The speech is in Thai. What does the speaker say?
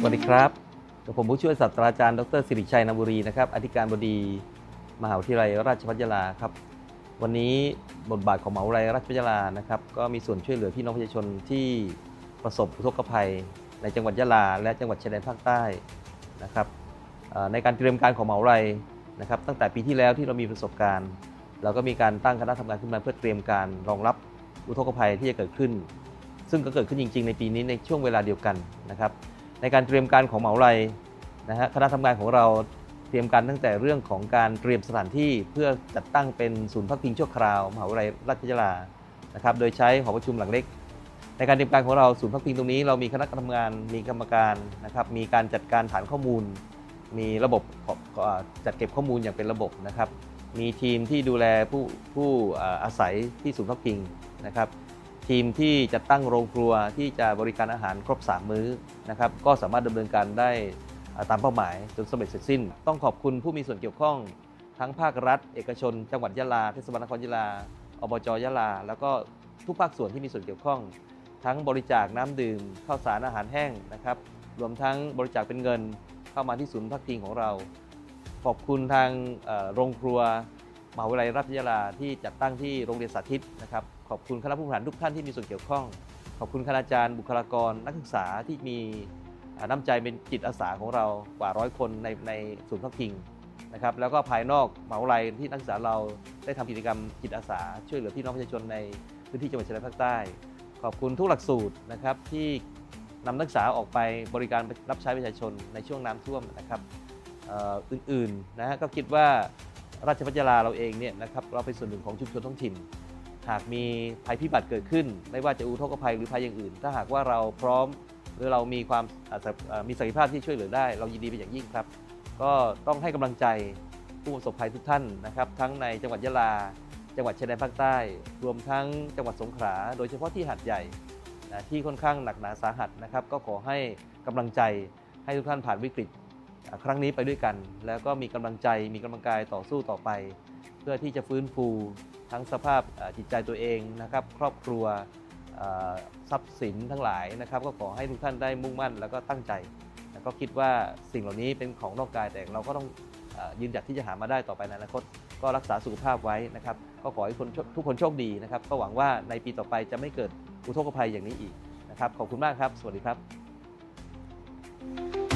สวัสดีครับกับผมผู้ช่วยศาสตราจารย์ดรสิริชัยนบุรีนะครับ อธิการบดีมหาวิทยาลัยราชภัฏยาลาครับ วันนี้บทบาทของมหาวิทยาลัยราชภัฏยาลานะครับ ก็มีส่วนช่วยเหลือพี่น้องประชาชนที่ประสบอุทกภัย ในจังหวัดยะลา และจังหวัดชายแดนภาคใต้นะครับในการเตรียมการของมหาวิทยาลัยนะครับ ตั้งแต่ปีที่แล้วที่เรามีประสบการณ์ เราก็มีการตั้งคณะทำงานขึ้นมาเพื่อเตรียมการรองรับอุทกภัยที่จะเกิดขึ้น ซึ่งก็เกิดขึ้นจริง ๆ ในปีนี้ในช่วงเวลาเดียวกันนะครับ ในการเตรียมการของเหมาลัยนะฮะคณะทำงานของเราเตรียมการตั้งแต่เรื่องของการเตรียมสถานที่เพื่อจัดตั้งเป็นศูนย์พักพิงชั่วคราวมหาวิทยาลัยราชภัฏยาลานะครับโดยใช้หอประชุมหลังเล็ก ในการเตรียมการของเราศูนย์พักพิงตรงนี้เรามีคณะทำงานมีกรรมการนะครับมีการจัดการฐานข้อมูล มีระบบจัดเก็บข้อมูลอย่างเป็นระบบนะครับมีทีมที่ดูแลผู้ผู้อาศัยที่ศูนย์พักพิงนะครับ ทีมที่จะตั้งโรงครัวที่จะบริการอาหารครบ 3 มื้อนะครับก็สามารถดำเนินการได้ตามเป้าหมายจนสำเร็จเสร็จสิ้น ต้องขอบคุณผู้มีส่วนเกี่ยวข้อง ทั้งภาครัฐ เอกชน จังหวัดยะลาเทศบาลนครยะลาอบจยะลา แล้วก็ทุกภาคส่วนที่มีส่วนเกี่ยวข้อง ทั้งบริจาคน้ำดื่มข้าวสารอาหารแห้งนะครับรวมทั้งบริจาคเป็นเงินเข้ามาที่ศูนย์พักพิงของเรา ขอบคุณทางโรงครัวมหาวิทยาลัยราชยาลาที่จัดตั้งที่โรงเรียนสาธิตนะครับ ขอบคุณคณะผู้บริหารทุกท่านที่มีส่วนเกี่ยวข้อง ขอบคุณคณาจารย์บุคลากรนักศึกษาที่มีน้ำใจเป็นจิตอาสาของเรากว่าร้อยคนในในศูนย์พักพิงนะครับแล้วก็ภายนอกมหาวิทยาลัยที่นักศึกษาเราได้ทำกิจกรรมจิตอาสา ช่วยเหลือพี่น้องประชาชนในพื้นที่จังหวัดชายแดนภาคใต้ ขอบคุณทุกหลักสูตรนะครับที่นำนักศึกษาออกไปบริการรับใช้ประชาชนในช่วงน้ำท่วมนะครับอื่นๆนะฮะก็คิดว่าราชพัฒยาลาเราเองเนี่ยนะครับเราเป็นส่วนหนึ่งของชุมชนท้องถิ่น หากมีภัยพิบัติเกิดขึ้น ไม่ว่าจะอุทกภัยหรือภัยอย่างอื่น ถ้าหากว่าเราพร้อมหรือเรามีความอ่าศักอ่ามีศักยภาพที่ช่วยเหลือได้ เรายินดีเป็นอย่างยิ่งครับ ก็ต้องให้กำลังใจผู้ประสบภัยทุกท่านนะครับ ทั้งในจังหวัดยะลา จังหวัดชายแดนภาคใต้ รวมทั้งจังหวัดสงขลาโดยเฉพาะที่หาดใหญ่นะที่ค่อนข้างหนักหนาสาหัสนะครับ ก็ขอให้กำลังใจให้ทุกท่านผ่านวิกฤตครั้งนี้ไปด้วยกัน แล้วก็มีกำลังใจมีกำลังกายต่อสู้ต่อไป เพื่อที่จะฟื้นฟู ทั้งสภาพจิตใจตัวเองนะครับ ครอบครัวทรัพย์สินทั้งหลายนะครับ ก็ขอให้ทุกท่านได้มุ่งมั่นแล้วก็ตั้งใจ แล้วก็คิดว่าสิ่งเหล่านี้เป็นของนอกกายแต่เราก็ต้องอยืนหยัดที่จะหามาได้ต่อไปในอนาคตก็รักษาสุขภาพไว้นะครับ ก็ขอให้คนทุกคนโชคดีนะครับ ก็หวังว่าในปีต่อไปจะไม่เกิดอุทกภัยอย่างนี้อีกนะครับ ขอบคุณมากครับ สวัสดีครับ